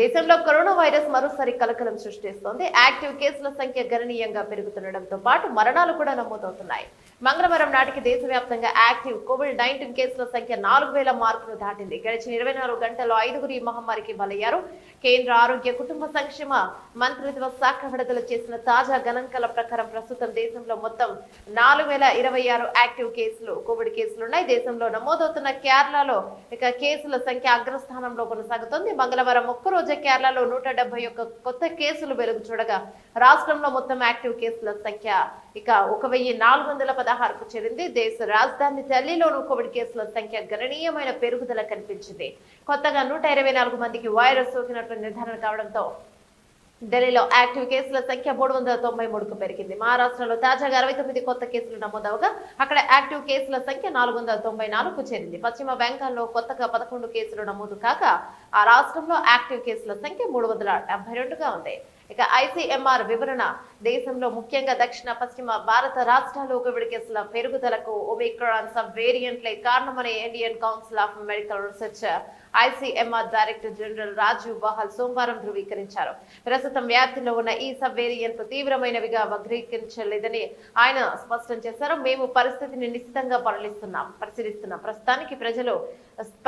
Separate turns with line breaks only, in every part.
దేశంలో corona virus మరోసారి కలకలం సృష్టిస్తోంది యాక్టివ్ కేసుల సంఖ్య గణనీయంగా పెరుగుతుండటంతో పాటు మరణాలు కూడా నమోదవుతున్నాయి మంగళవారం నాటికి దేశవ్యాప్తంగా యాక్టివ్ కోవిడ్ నైన్టీన్ కేసుల సంఖ్య నాలుగు వేల మార్కులు దాటింది గడిచిన ఇరవై నాలుగు గంటల్లో ఐదుగురు ఈ మహమ్మారికి బలయ్యారు కేంద్ర ఆరోగ్య కుటుంబ సంక్షేమ మంత్రిత్వ శాఖ విడుదల చేసిన తాజా గణాంకాల ప్రకారం ప్రస్తుతం దేశంలో మొత్తం నాలుగు వేల ఇరవై ఆరు యాక్టివ్ కేసులు కోవిడ్ కేసులు ఉన్నాయి దేశంలో నమోదవుతున్న కేరళలో ఇక కేసుల సంఖ్య అగ్రస్థానంలో కొనసాగుతోంది మంగళవారం ఒక్కరోజే కేరళలో నూట ఒక్క కొత్త కేసులు వెలుగు చూడగా రాష్ట్రంలో మొత్తం యాక్టివ్ కేసుల సంఖ్య ఇక ఒక వెయ్యి నాలుగు వందల పదహారుకు చేరింది దేశ రాజధాని ఢిల్లీలోనూ కోవిడ్ కేసుల సంఖ్య గణనీయమైన పెరుగుదల కనిపించింది కొత్తగా నూట మందికి వైరస్ సోకినట్లు నిర్ధారణ కావడంతో ఢిల్లీలో యాక్టివ్ కేసుల సంఖ్య మూడు వందల తొంభై మూడుకు పెరిగింది మహారాష్ట్రలో తాజాగా అరవై తొమ్మిది కొత్త కేసులు నమోదవగా అక్కడ యాక్టివ్ కేసుల సంఖ్య నాలుగు వందల తొంభై నాలుగుకు చేరింది పశ్చిమ బెంగాల్లో కొత్తగా పదకొండు కేసులు నమోదు కాగా ఆ రాష్ట్రంలో యాక్టివ్ కేసుల సంఖ్య మూడు వందల డెబ్బై రెండుగా ఉంది ఇక ఐసీఎంఆర్ వివరణ దేశంలో ముఖ్యంగా దక్షిణ పశ్చిమ భారత రాష్ట్రాల్లో కోవిడ్ కేసుల పెరుగుదలకు ఒమిక్రాన్ సబ్ వేరియంట్లే కారణమని Indian Council of Medical Research ICMR director general Rajiv Bahl సోమవారం ధృవీకరించారు ప్రస్తుతం వ్యాప్తిలో ఉన్న ఈ సబ్ వేరియంట్లు తీవ్రమైనవిగా వక్రీకరించలేదని ఆయన స్పష్టం చేశారు మేము పరిస్థితిని నిశ్చితంగా పరిలిస్తున్నాం పరిశీలిస్తున్నాం ప్రస్తుతానికి ప్రజలు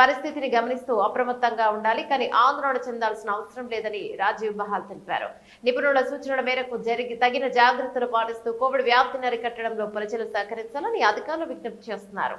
పరిస్థితిని గమనిస్తూ అప్రమత్తంగా ఉండాలి కానీ ఆందోళన చెందాల్సిన అవసరం లేదని రాజీవ్ బహాల్ తెలిపారు నిపుణుల సూచనల మేరకు జరిగి తగిన జాగ్రత్తలు పాటిస్తూ కోవిడ్ వ్యాప్తిని అరికట్టడంలో ప్రజలు సహకరించాలని అధికారులు విజ్ఞప్తి చేస్తున్నారు